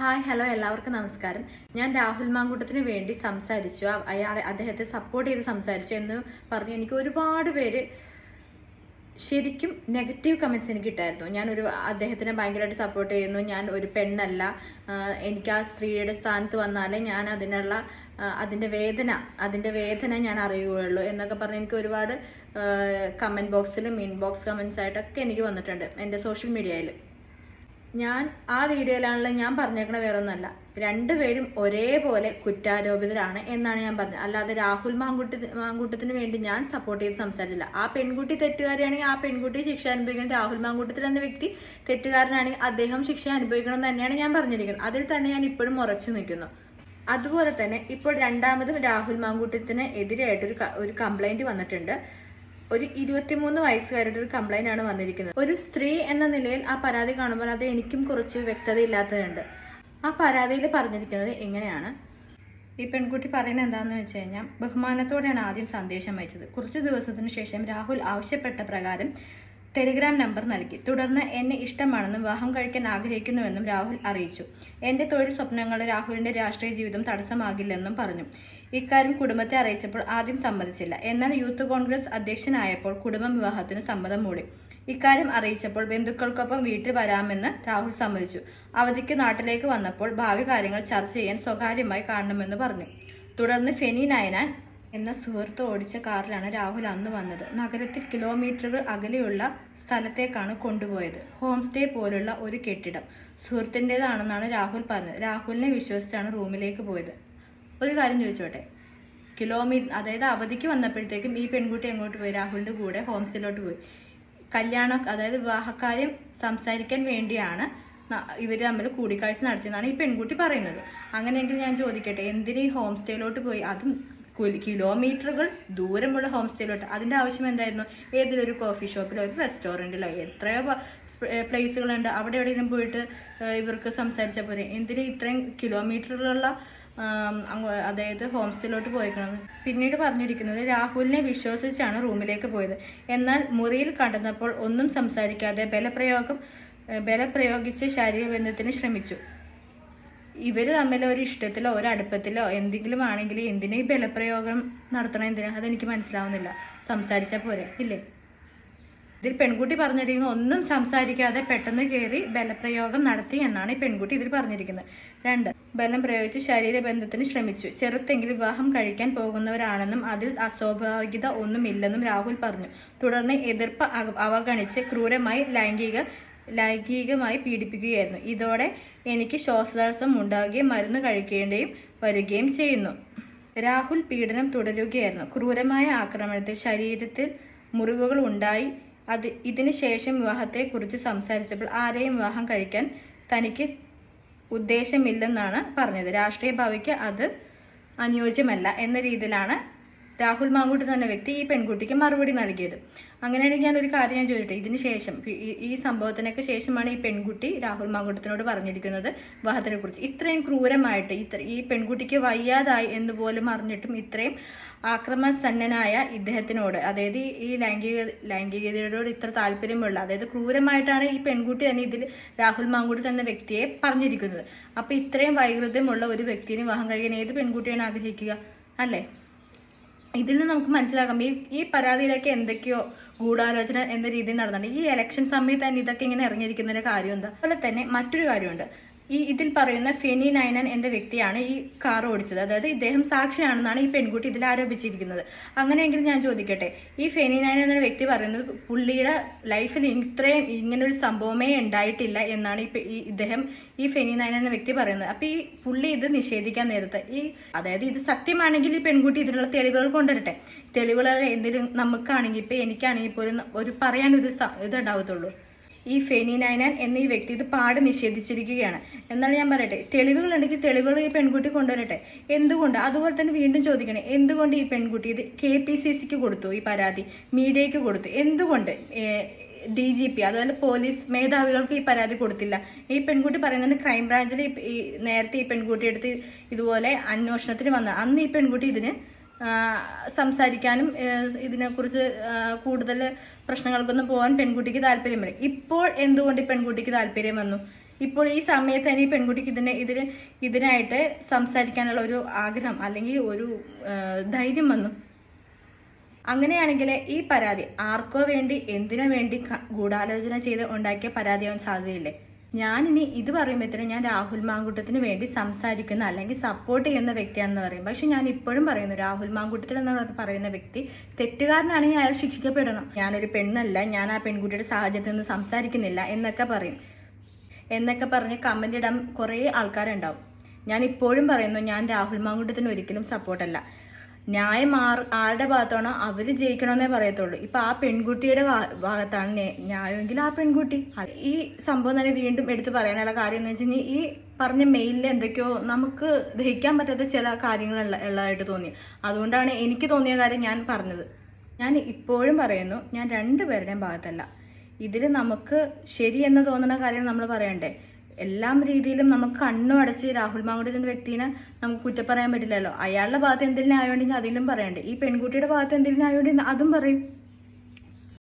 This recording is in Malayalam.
ഹായ് ഹലോ എല്ലാവർക്കും നമസ്കാരം. ഞാൻ രാഹുൽ മാങ്കൂട്ടത്തിന് വേണ്ടി സംസാരിച്ചു. അയാളെ അദ്ദേഹത്തെ സപ്പോർട്ട് ചെയ്ത് സംസാരിച്ചു എന്ന് പറഞ്ഞ് എനിക്ക് ഒരുപാട് പേര് ശരിക്കും നെഗറ്റീവ് കമന്റ്സ് എനിക്ക് കിട്ടായിരുന്നു ഞാൻ ഒരു അദ്ദേഹത്തിനെ ഭയങ്കരമായിട്ട് സപ്പോർട്ട് ചെയ്യുന്നു. ഞാൻ ഒരു പെണ്ണല്ല. എനിക്ക് ആ സ്ത്രീയുടെ സ്ഥാനത്ത് വന്നാലേ ഞാൻ അതിനുള്ള അതിന്റെ വേദന അതിന്റെ വേദന ഞാൻ അറിയുകയുള്ളൂ എന്നൊക്കെ പറഞ്ഞ് എനിക്ക് ഒരുപാട് കമന്റ് ബോക്സിലും ഇൻബോക്സ് കമന്റ്സ് ആയിട്ടൊക്കെ എനിക്ക് വന്നിട്ടുണ്ട് എന്റെ സോഷ്യൽ മീഡിയയിൽ ഞാൻ ആ വീഡിയോയിലാണല്ലോ ഞാൻ പറഞ്ഞേക്കണ വേറെ ഒന്നല്ല രണ്ടുപേരും ഒരേപോലെ കുറ്റാരോപിതരാണ് എന്നാണ് ഞാൻ പറഞ്ഞത്. അല്ലാതെ രാഹുൽ മാങ്കുട്ടി മാങ്കൂട്ടത്തിന് വേണ്ടി ഞാൻ സപ്പോർട്ട് ചെയ്ത് സംസാരിച്ചില്ല. ആ പെൺകുട്ടി തെറ്റുകാരിയാണെങ്കിൽ ആ പെൺകുട്ടി ശിക്ഷ അനുഭവിക്കണം രാഹുൽ മാങ്കൂട്ടത്തിൽ എന്ന വ്യക്തി തെറ്റുകാരനാണെങ്കിൽ അദ്ദേഹം ശിക്ഷ അനുഭവിക്കണം തന്നെയാണ് ഞാൻ പറഞ്ഞിരിക്കുന്നത്. അതിൽ തന്നെ ഞാൻ ഇപ്പോഴും ഉറച്ചു നിൽക്കുന്നു. അതുപോലെ തന്നെ ഇപ്പോൾ രണ്ടാമതും രാഹുൽ മാങ്കൂട്ടത്തിന് എതിരായിട്ടൊരു ഒരു ഒരു കംപ്ലൈന്റ് വന്നിട്ടുണ്ട്. ഒരു ഇരുപത്തിമൂന്ന് വയസ്സുകാരുടെ ഒരു കംപ്ലൈന്റ് ആണ് വന്നിരിക്കുന്നത്. ഒരു സ്ത്രീ എന്ന നിലയിൽ ആ പരാതി കാണുമ്പോൾ അത് എനിക്കും കുറച്ച് വ്യക്തത ഇല്ലാത്തതുണ്ട് ആ പരാതിയിൽ പറഞ്ഞിരിക്കുന്നത് എങ്ങനെയാണ്? ഈ പെൺകുട്ടി പറയുന്നത് എന്താണെന്ന് വെച്ച് കഴിഞ്ഞാൽ ബഹുമാനത്തോടെയാണ് ആദ്യം സന്ദേശം അയച്ചത്. കുറച്ച് ദിവസത്തിന് ശേഷം രാഹുൽ ആവശ്യപ്പെട്ട പ്രകാരം ടെലിഗ്രാം നമ്പർ നൽകി. തുടർന്ന് എന്നെ ഇഷ്ടമാണെന്നും വിവാഹം കഴിക്കാൻ ആഗ്രഹിക്കുന്നുവെന്നും രാഹുൽ അറിയിച്ചു. എന്റെ തൊഴിൽ സ്വപ്നങ്ങൾ രാഹുലിന്റെ രാഷ്ട്രീയ ജീവിതം തടസ്സമാകില്ലെന്നും പറഞ്ഞു. ഇക്കാര്യം കുടുംബത്തെ അറിയിച്ചപ്പോൾ ആദ്യം സമ്മതിച്ചില്ല. എന്നാൽ യൂത്ത് കോൺഗ്രസ് അധ്യക്ഷനായപ്പോൾ കുടുംബം വിവാഹത്തിന് സമ്മതം മൂടി. ഇക്കാര്യം അറിയിച്ചപ്പോൾ ബന്ധുക്കൾക്കൊപ്പം വീട്ടിൽ വരാമെന്ന് രാഹുൽ സമ്മതിച്ചു. അവധിക്ക് നാട്ടിലേക്ക് വന്നപ്പോൾ ഭാവി കാര്യങ്ങൾ ചർച്ച ചെയ്യാൻ സ്വകാര്യമായി കാണണമെന്ന് പറഞ്ഞു. തുടർന്ന് ഫെനി നയനാൻ എന്ന സുഹൃത്ത് ഓടിച്ച കാറിലാണ് രാഹുൽ അന്ന് വന്നത്. നഗരത്തിൽ കിലോമീറ്ററുകൾ അകലെയുള്ള സ്ഥലത്തേക്കാണ് കൊണ്ടുപോയത്. ഹോം സ്റ്റേ പോലുള്ള ഒരു കെട്ടിടം സുഹൃത്തിന്റെതാണെന്നാണ് രാഹുൽ പറഞ്ഞത്. രാഹുലിനെ വിശ്വസിച്ചാണ് റൂമിലേക്ക് പോയത്. ഒരു കാര്യം ചോദിച്ചോട്ടെ? കിലോമീറ്റർ അതായത് അവധിക്ക് വന്നപ്പോഴത്തേക്കും ഈ പെൺകുട്ടി എങ്ങോട്ട് പോയി? രാഹുലിന്റെ കൂടെ ഹോം സ്റ്റേയിലോട്ട് പോയി. കല്യാണം അതായത് വിവാഹക്കാര്യം സംസാരിക്കാൻ വേണ്ടിയാണ് ഇവർ തമ്മിൽ കൂടിക്കാഴ്ച നടത്തിയെന്നാണ് ഈ പെൺകുട്ടി പറയുന്നത്. അങ്ങനെയെങ്കിൽ ഞാൻ ചോദിക്കട്ടെ എന്തിന് ഈ ഹോം സ്റ്റേയിലോട്ട് പോയി? അതും കിലോമീറ്ററുകൾ ദൂരമുള്ള ഹോം സ്റ്റേയിലോട്ട് അതിന്റെ ആവശ്യം എന്തായിരുന്നു? ഏതെങ്കിലും ഒരു കോഫി ഷോപ്പിലോ ഒരു റെസ്റ്റോറന്റിലോ എത്രയോ പ്ലേസുകളുണ്ട്. അവിടെ എവിടെയെങ്കിലും പോയിട്ട് ഇവർക്ക് സംസാരിച്ചാൽ പോരെ? എന്തിന് ഇത്രയും അങ്ങ് അതായത് ഹോം സ്റ്റേയിലോട്ട് പോയിക്കണത്. പിന്നീട് പറഞ്ഞിരിക്കുന്നത് രാഹുലിനെ വിശ്വസിച്ചാണ് റൂമിലേക്ക് പോയത്. എന്നാൽ മുറിയിൽ കടന്നപ്പോൾ ഒന്നും സംസാരിക്കാതെ ബലപ്രയോഗം ബലപ്രയോഗിച്ച് ശാരീരിക ബന്ധത്തിന് ശ്രമിച്ചു. ഇവർ തമ്മിൽ ഒരു ഇഷ്ടത്തിലോ ഒരു അടുപ്പത്തിലോ എന്തെങ്കിലും ആണെങ്കിൽ എന്തിനേ ബലപ്രയോഗം നടത്തണം എന്തിനാ? അതെനിക്ക് മനസ്സിലാവുന്നില്ല. സംസാരിച്ചാൽ പോരെ ഇല്ലേ? ഇതിൽ പെൺകുട്ടി പറഞ്ഞിരിക്കുന്നത് ഒന്നും സംസാരിക്കാതെ പെട്ടെന്ന് കയറി ബലപ്രയോഗം നടത്തി എന്നാണ് ഈ പെൺകുട്ടി ഇതിൽ പറഞ്ഞിരിക്കുന്നത്. രണ്ട് ബലം പ്രയോഗിച്ച് ശരീരബന്ധത്തിന് ശ്രമിച്ചു. ചെറുത്തെങ്കിലും വിവാഹം കഴിക്കാൻ പോകുന്നവരാണെന്നും അതിൽ അസ്വാഭാവികത ഒന്നുമില്ലെന്നും രാഹുൽ പറഞ്ഞു. തുടർന്ന് എതിർപ്പ് അവഗണിച്ച് ക്രൂരമായി ലൈംഗിക ലൈംഗികമായി പീഡിപ്പിക്കുകയായിരുന്നു. ഇതോടെ എനിക്ക് ശ്വാസതടസ്സം ഉണ്ടാകുകയും മരുന്ന് കഴിക്കേണ്ടിയും വരികയും ചെയ്യുന്നു. രാഹുൽ പീഡനം തുടരുകയായിരുന്നു. ക്രൂരമായ ആക്രമണത്തിൽ ശരീരത്തിൽ മുറിവുകൾ ഉണ്ടായി അത് ഇതിനു ശേഷം വിവാഹത്തെക്കുറിച്ച് സംസാരിച്ചപ്പോൾ ആരെയും വിവാഹം കഴിക്കാൻ തനിക്ക് ഉദ്ദേശമില്ലെന്നാണ് പറഞ്ഞത്. രാഷ്ട്രീയ ഭാവിക്ക് അത് അനുയോജ്യമല്ല എന്ന രീതിയിലാണ് രാഹുൽ മാങ്കൂട്ടി എന്ന വ്യക്തി ഈ പെൺകുട്ടിക്ക് മറുപടി നൽകിയത്. അങ്ങനെയാണെങ്കിൽ ഞാൻ ഒരു കാര്യം ഞാൻ ചോദിക്കട്ടെ ഇതിന് ശേഷം ഈ- സംഭവത്തിനൊക്കെ ശേഷമാണ് ഈ പെൺകുട്ടി രാഹുൽ മാങ്കൂട്ടത്തിനോട് പറഞ്ഞിരിക്കുന്നത് വിവാഹത്തിനെ കുറിച്ച് ഇത്രയും ക്രൂരമായിട്ട് ഇത്ര ഈ പെൺകുട്ടിക്ക് വയ്യാതായി എന്ന് പോലും അറിഞ്ഞിട്ടും ഇത്രയും ആക്രമസന്നനായ ഇദ്ദേഹത്തിനോട് അതായത് ഈ- ലൈംഗിക ലൈംഗികതയോട് ഇത്ര താല്പര്യമുള്ള അതായത് ക്രൂരമായിട്ടാണ് ഈ പെൺകുട്ടി തന്നെ ഇതിൽ രാഹുൽ മാങ്കൂട്ടി എന്ന വ്യക്തിയെ പറഞ്ഞിരിക്കുന്നത്. അപ്പൊ ഇത്രയും വൈകൃതമുള്ള ഒരു വ്യക്തിയെ വിവാഹം കഴിക്കാൻ ഏത് പെൺകുട്ടിയാണ് ആഗ്രഹിക്കുക? അല്ലേ? ഇതിൽ നിന്ന് നമുക്ക് മനസ്സിലാക്കാം. ഈ ഈ പരാതിയിലൊക്കെ എന്തൊക്കെയോ ഗൂഢാലോചന എന്ന രീതിയിൽ നടന്നിട്ടുണ്ട്. ഈ ഇലക്ഷൻ സമയത്ത് തന്നെ ഇതൊക്കെ ഇങ്ങനെ ഇറങ്ങിയിരിക്കുന്നതിന്റെ കാര്യം എന്താ? അതുപോലെ തന്നെ മറ്റൊരു കാര്യമുണ്ട്. ഈ ഇതിൽ പറയുന്ന ഫെനി നൈനൻ എന്ന വ്യക്തിയാണ് ഈ കാർ ഓടിച്ചത്. അതായത് ഇദ്ദേഹം സാക്ഷിയാണെന്നാണ് ഈ പെൺകുട്ടി ഇതിൽ ആരോപിച്ചിരിക്കുന്നത്. അങ്ങനെയെങ്കിൽ ഞാൻ ചോദിക്കട്ടെ ഈ ഫെനി നൈനൻ എന്ന വ്യക്തി പറയുന്നത് പുള്ളിയുടെ ലൈഫിൽ ഇത്രയും ഇങ്ങനെ ഒരു സംഭവമേ ഉണ്ടായിട്ടില്ല എന്നാണ് ഈ ഇദ്ദേഹം ഈ ഫെനി നൈനൻ എന്ന വ്യക്തി പറയുന്നത്. അപ്പൊ ഈ പുള്ളി ഇത് നിഷേധിക്കാൻ നേരത്ത് ഈ അതായത് ഇത് സത്യമാണെങ്കിൽ ഈ പെൺകുട്ടി ഇതിനുള്ള തെളിവുകൾ കൊണ്ടുവരട്ടെ. തെളിവുകൾ എന്തിനും നമുക്കാണെങ്കിൽ ഇപ്പൊ എനിക്കാണെങ്കിൽ പോലും ഒരു പറയാനൊരു ഇത് ഇതുണ്ടാവത്തുള്ളൂ. ഈ ഫെനി നൈനാൻ എന്ന ഈ വ്യക്തി ഇത് പാട് നിഷേധിച്ചിരിക്കുകയാണ്. എന്നാൽ ഞാൻ പറയട്ടെ തെളിവുകൾ ഉണ്ടെങ്കിൽ തെളിവുകൾ ഈ പെൺകുട്ടി കൊണ്ടുവരട്ടെ. എന്തുകൊണ്ട്? അതുപോലെ തന്നെ വീണ്ടും ചോദിക്കണേ എന്തുകൊണ്ട് ഈ പെൺകുട്ടി ഇത് കെ പി സി സിക്ക് കൊടുത്തു ഈ പരാതി മീഡിയയ്ക്ക് കൊടുത്തു? എന്തുകൊണ്ട്? ഡി ജി പി അതുപോലെ പോലീസ് മേധാവികൾക്ക് ഈ പരാതി കൊടുത്തില്ല. ഈ പെൺകുട്ടി പറയുന്നത് ക്രൈംബ്രാഞ്ചിൽ നേരത്തെ ഈ പെൺകുട്ടി എടുത്ത് ഇതുപോലെ അന്വേഷണത്തിന് വന്ന അന്ന് ഈ പെൺകുട്ടി ഇതിന് സംസാരിക്കാനും ഇതിനെക്കുറിച്ച് കൂടുതൽ പ്രശ്നങ്ങൾക്കൊന്നും പോകാൻ പെൺകുട്ടിക്ക് താല്പര്യം വരും ഇപ്പോൾ എന്തുകൊണ്ട് പെൺകുട്ടിക്ക് താല്പര്യം വന്നു? ഇപ്പോൾ ഈ സമയത്ത് തന്നെ ഈ പെൺകുട്ടിക്ക് ഇതിനെ ഇതിന് ഇതിനായിട്ട് സംസാരിക്കാനുള്ള ഒരു ആഗ്രഹം അല്ലെങ്കിൽ ഒരു ധൈര്യം വന്നു. അങ്ങനെയാണെങ്കിൽ ഈ പരാതി ആർക്കോ വേണ്ടി എന്തിനു വേണ്ടി ഗൂഢാലോചന ചെയ്ത് ഉണ്ടാക്കിയ പരാതിയാവാൻ സാധ്യതയില്ലേ? ഞാനിനി ഇത് പറയുമ്പോഴത്തേനും ഞാൻ രാഹുൽ മാങ്കുട്ടത്തിന് വേണ്ടി സംസാരിക്കുന്ന അല്ലെങ്കിൽ സപ്പോർട്ട് ചെയ്യുന്ന വ്യക്തിയാണെന്ന് പറയും. പക്ഷെ ഞാൻ ഇപ്പോഴും പറയുന്നു രാഹുൽ മാങ്കുട്ടത്തിൽ എന്ന് പറയുന്ന വ്യക്തി തെറ്റുകാരനാണെങ്കിൽ അയാൾ ശിക്ഷിക്കപ്പെടണം. ഞാനൊരു പെണ്ണല്ല ഞാൻ ആ പെൺകുട്ടിയുടെ സാഹചര്യത്തിൽ നിന്ന് സംസാരിക്കുന്നില്ല എന്നൊക്കെ പറയും. എന്നൊക്കെ പറഞ്ഞ് കമന്റ് ഇടാൻ കുറേ ആൾക്കാരുണ്ടാവും. ഞാൻ ഇപ്പോഴും പറയുന്നു ഞാൻ രാഹുൽ മാങ്കുട്ടത്തിന് ഒരിക്കലും സപ്പോർട്ടല്ല ന്യായം ആരുടെ ഭാഗത്താണോ അവർ ജയിക്കണമെന്നേ പറയത്തുള്ളൂ. ഇപ്പൊ ആ പെൺകുട്ടിയുടെ ഭാഗത്താണ് ന്യാ- ന്യായമെങ്കിൽ ആ പെൺകുട്ടി. ഈ സംഭവം തന്നെ വീണ്ടും എടുത്തു പറയാനുള്ള കാര്യം എന്ന് വെച്ചാൽ ഈ പറഞ്ഞ മെയിലിൽ എന്തൊക്കെയോ നമുക്ക് ദഹിക്കാൻ പറ്റാത്ത ചില കാര്യങ്ങൾ ഉള്ളതായിട്ട് തോന്നി. അതുകൊണ്ടാണ് എനിക്ക് തോന്നിയ കാര്യം ഞാൻ പറഞ്ഞത്. ഞാൻ ഇപ്പോഴും പറയുന്നു ഞാൻ രണ്ടുപേരുടെയും ഭാഗത്തല്ല. ഇതിൽ നമുക്ക് ശരിയെന്ന് തോന്നുന്ന കാര്യം നമ്മൾ പറയണ്ടേ? എല്ലാം രീതിയിലും നമുക്ക് കണ്ണു അടച്ച് രാഹുൽ മാങ്കുടിന്റെ വ്യക്തിനെ നമുക്ക് കുറ്റം പറയാൻ പറ്റില്ലല്ലോ. അയാളുടെ ഭാഗത്ത് എന്തെങ്കിലും ആയതുകൊണ്ടെങ്കിൽ അതിലും പറയണ്ടേ. ഈ പെൺകുട്ടിയുടെ ഭാഗത്ത് എന്തെങ്കിലും ആയതുകൊണ്ടെങ്കിൽ അതും പറയും.